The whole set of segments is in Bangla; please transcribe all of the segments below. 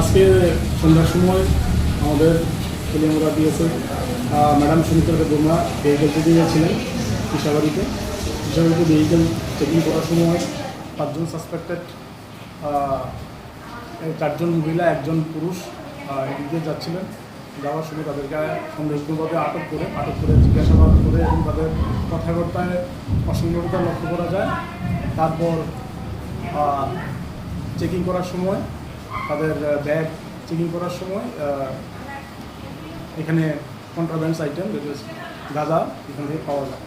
আজকে সন্ধ্যার সময় আমাদের তেলেঙ্গা দিয়েছে madam Sumitra Barma vehicle checking ছিলেন কৃষাবাড়িতে কৃষাবাড়িতে ভেহিকেল চেকিং করার সময় পাঁচজন সাসপেক্টেড চারজন মহিলা, একজন পুরুষ এদিকে যাচ্ছিলেন। যাওয়ার সময় তাদেরকে সন্দেহভাবে আটক করে আটক করে জিজ্ঞাসাবাদ করে এবং তাদের কথাবার্তায় অসংগততা লক্ষ্য করা যায়। তারপর চেকিং করার সময় তাদের ব্যাগ চেকিং করার সময় এখানে কন্ট্রাব্যান্ডস আইটেম গাঁজা এখান থেকে পাওয়া যায়।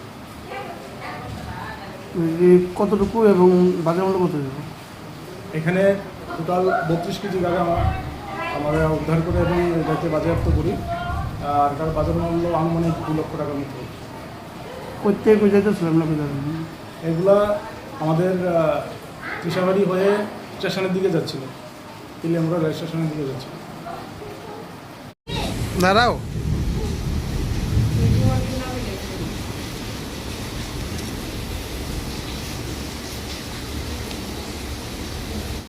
কতটুকু এবং বাজার মূল্য কত এখানে টোটাল বত্রিশ কেজি গাঁজা আমরা উদ্ধার করে এবং এটাকে বাজেয়াপ্ত করি। আর তার বাজার মূল্য আনুমানিক দু লক্ষ টাকার মতো। যাইতেছিলাম এগুলা আমাদের কৃষাবাড়ি হয়ে স্টেশনের দিকে যাচ্ছিল। আমরা রেল স্টেশনের দিকে যাচ্ছিলাম। দাঁড়াও।